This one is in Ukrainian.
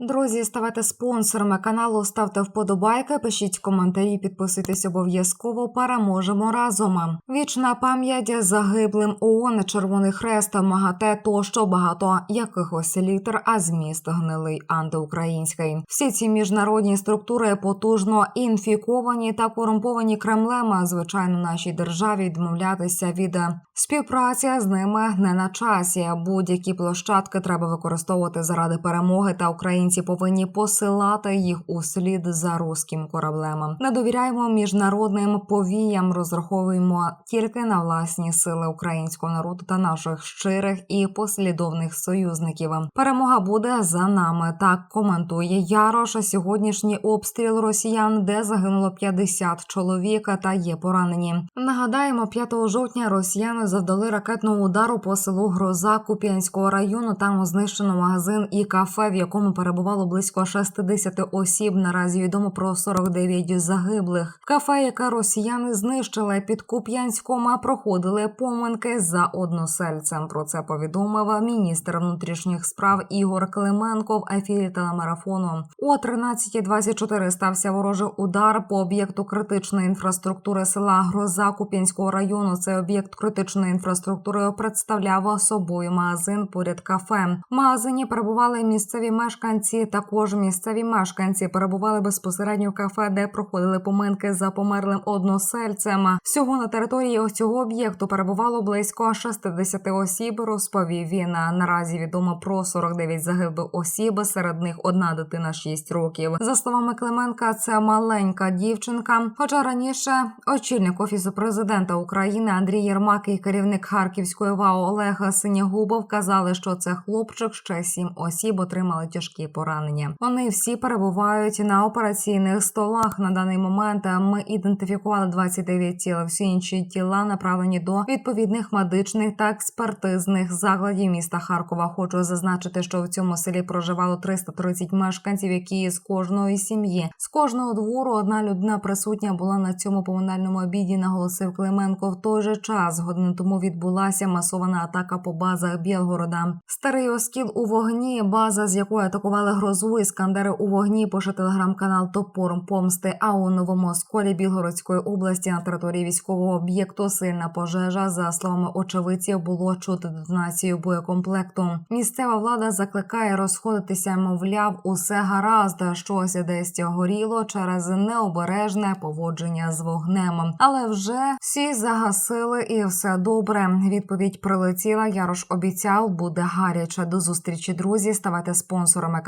Друзі, ставайте спонсорами каналу, ставте вподобайки, пишіть коментарі, підписуйтесь обов'язково. Переможемо разом. Вічна пам'ять загиблим ООН, Червоний Хрест, МАГАТЕ тощо багато якихось літер, а зміст гнилий антиукраїнський. Всі ці міжнародні структури потужно інфіковані та корумповані Кремлем. А, Звичайно, нашій державі відмовлятися від співпраці з ними не на часі. Будь-які площадки треба використовувати заради перемоги та українці повинні посилати їх у слід за руським кораблем. Не довіряємо міжнародним повіям, розраховуємо тільки на власні сили українського народу та наших щирих і послідовних союзників. Перемога буде за нами. Так коментує Ярош. Сьогоднішній обстріл росіян, де загинуло 50 чоловік та є поранені. Нагадаємо, 5 жовтня росіяни завдали ракетного удару по селу Гроза Куп'янського району. Там знищено магазин і кафе, в якому перебувало близько 60 осіб. Наразі відомо про 49 загиблих. Кафе, яке росіяни знищили під Куп'янськом, проходили поминки за односельцем. Про це повідомив міністр внутрішніх справ Ігор Клименко в ефірі телемарафону. О 13.24 стався ворожий удар по об'єкту критичної інфраструктури села Гроза Куп'янського району. Цей об'єкт критичної інфраструктури представляв собою магазин поряд кафе. В магазині перебували місцеві мешканці. Також місцеві мешканці перебували безпосередньо в кафе, де проходили поминки за померлим односельцем. Всього на території ось цього об'єкту перебувало близько 60 осіб. Розповів він. Наразі відомо про 49 загиблих осіб. Серед них одна дитина 6 років. За словами Клименка, це маленька дівчинка. Хоча раніше очільник офісу президента України Андрій Єрмак і керівник Харківської ВАО Олег Синягубов казали, що це хлопчик. Ще сім осіб отримали тяжкі поранення. Вони всі перебувають на операційних столах. На даний момент ми ідентифікували 29 тіл. Всі інші тіла направлені до відповідних медичних та експертизних закладів міста Харкова. Хочу зазначити, що в цьому селі проживало 330 мешканців, які з кожної сім'ї, з кожного двору одна людина присутня була на цьому поминальному обіді. Наголосив Клименко. В той же час годину тому відбулася масована атака по базах Білгорода. Старий оскіл у вогні. База, з якої атакували грозу іскандери у вогні. Пише телеграм-канал Топор Помсти. А у новому осколі Білгородської області на території військового об'єкту сильна пожежа. За словами очевидців, було чути детонацію боєкомплекту. Місцева влада закликає розходитися. Мовляв, усе гаразд. Щось десь горіло через необережне поводження з вогнем. Але вже всі загасили і все добре. Відповідь прилетіла. Ярош обіцяв, буде гаряче. До зустрічі, друзі. Ставайте спонсорами